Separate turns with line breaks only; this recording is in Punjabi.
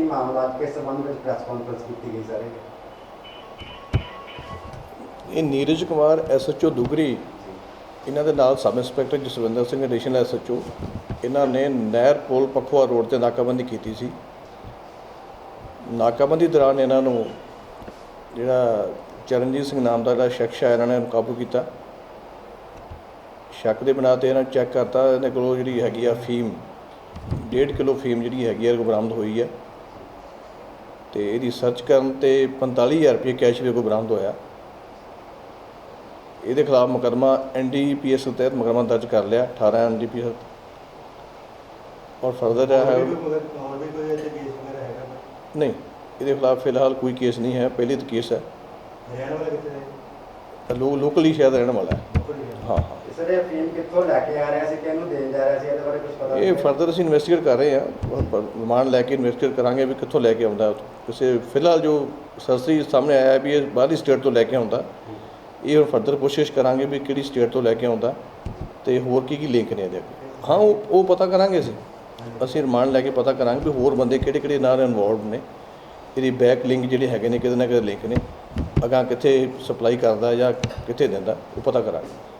ਮਾਮਲਾ ਕਿਸ ਸੰਬੰਧ ਵਿੱਚ ਪ੍ਰੈਸ ਕਾਨਫਰੰਸ ਕੀਤੀ ਗਈ ਸਰ?
ਇਹ ਨੀਰਜ ਕੁਮਾਰ ਐਸਐਚਓ ਦੁਗਰੀ ਇਹਨਾਂ ਦੇ ਨਾਲ sub inspector Jaswinder Singh additional SHO ਇਹਨਾਂ ਨੇ ਨਹਿਰ ਪੁਲ ਪਖਵਾ ਰੋਡ ਤੇ ਨਾਕਾਬੰਦੀ ਕੀਤੀ ਸੀ। ਨਾਕਾਬੰਦੀ ਦੌਰਾਨ ਇਹਨਾਂ ਨੂੰ ਜਿਹੜਾ ਚਰਨਜੀਤ ਸਿੰਘ ਨਾਮ ਦਾ ਜਿਹੜਾ ਸ਼ਖਸ ਹੈ ਇਹਨਾਂ ਨੇ ਉਹਨੂੰ ਕਾਬੂ ਕੀਤਾ। ਸ਼ੱਕ ਦੇ ਬਣਾ ਤੇ ਇਹਨਾਂ ਨੂੰ ਚੈੱਕ ਕਰਤਾ ਇਹਨਾਂ ਕੋਲੋਂ ਜਿਹੜੀ ਹੈਗੀ ਆ ਫੀਮ 1.5 ਕਿਲੋ ਫੀਮ ਜਿਹੜੀ ਹੈਗੀ ਆ ਉਹ ਬਰਾਮਦ ਹੋਈ ਹੈ ਤੇ ਇਹਦੀ ਸਰਚ ਕਰਨ ਤੇ 45000 ਰੁਪਏ ਕੈਸ਼ ਵੀ ਕੋ ਬਰਾਮਦ ਹੋਇਆ। ਇਹਦੇ ਖਿਲਾਫ ਮੁਕੱਦਮਾ ਐਨਡੀਪੀਐਸ ਤਹਿਤ ਮੁਕੱਦਮਾ ਦਰਜ ਕਰ ਲਿਆ 18 ਐਨਡੀਪੀਐਸ ਔਰ ਫਰਦਰ ਹੈ
ਹੋਰ ਵੀ ਕੋਈ ਇਹਦੇ ਕੇਸ ਵਗੈਰਾ ਹੈਗਾ
ਨਹੀਂ ਇਹਦੇ ਖਿਲਾਫ ਫਿਲਹਾਲ ਕੋਈ ਕੇਸ ਨਹੀਂ ਹੈ ਪਹਿਲੀ ਤਾਂ ਕੇਸ ਹੈ।
ਰਹਿਣ ਵਾਲਾ ਕਿੱਥੇ ਹੈ?
ਲੋਕਲੀ ਸ਼ਾਇਦ ਰਹਿਣ ਵਾਲਾ ਹੈ। ਹਾਂ ਹਾਂ।
ਸਰ ਇਹ ਫੀਮ ਕਿੱਥੋਂ ਲੈ ਕੇ ਆ ਰਿਹਾ ਸੀ? ਕਿਹਨੂੰ ਦੇਣ ਜਾ ਰਿਹਾ ਸੀ? ਇਹਦੇ ਬਾਰੇ ਕੁਝ ਪਤਾ
ਇਹ ਫਰਦਰ ਅਸੀਂ ਇਨਵੈਸਟੀਗੇਟ ਕਰ ਰਹੇ ਹਾਂ। ਰਿਮਾਂਡ ਲੈ ਕੇ ਇਨਵੈਸਟੀਗੇਟ ਕਰਾਂਗੇ ਵੀ ਕਿੱਥੋਂ ਲੈ ਕੇ ਆਉਂਦਾ। ਕਿਸੇ ਫਿਲਹਾਲ ਜੋ ਸਰਸਰੀ ਸਾਹਮਣੇ ਆਇਆ ਵੀ ਇਹ ਬਾਹਰਲੀ ਸਟੇਟ ਤੋਂ ਲੈ ਕੇ ਆਉਂਦਾ। ਇਹ ਹੁਣ ਫਰਦਰ ਕੋਸ਼ਿਸ਼ ਕਰਾਂਗੇ ਵੀ ਕਿਹੜੀ ਸਟੇਟ ਤੋਂ ਲੈ ਕੇ ਆਉਂਦਾ ਤੇ ਹੋਰ ਕੀ ਕੀ ਲਿੰਕ ਨੇ ਇਹਦੇ ਅੱਗੇ। ਹਾਂ ਉਹ ਉਹ ਪਤਾ ਕਰਾਂਗੇ ਅਸੀਂ। ਅਸੀਂ ਰਿਮਾਂਡ ਲੈ ਕੇ ਪਤਾ ਕਰਾਂਗੇ ਵੀ ਹੋਰ ਬੰਦੇ ਕਿਹੜੇ ਕਿਹੜੇ ਨਾਲ ਇਨਵੋਲਵ ਨੇ। ਇਹਦੀ ਬੈਕ ਲਿੰਕ ਜਿਹੜੇ ਹੈਗੇ ਨੇ ਕਿਤੇ ਨਾ ਕਿਤੇ ਲਿੰਕ ਨੇ। ਅਗਾਂਹ ਕਿੱਥੇ ਸਪਲਾਈ ਕਰਦਾ ਜਾਂ ਕਿੱਥੇ ਦਿੰਦਾ ਉਹ ਪਤਾ ਕਰਾਂਗੇ।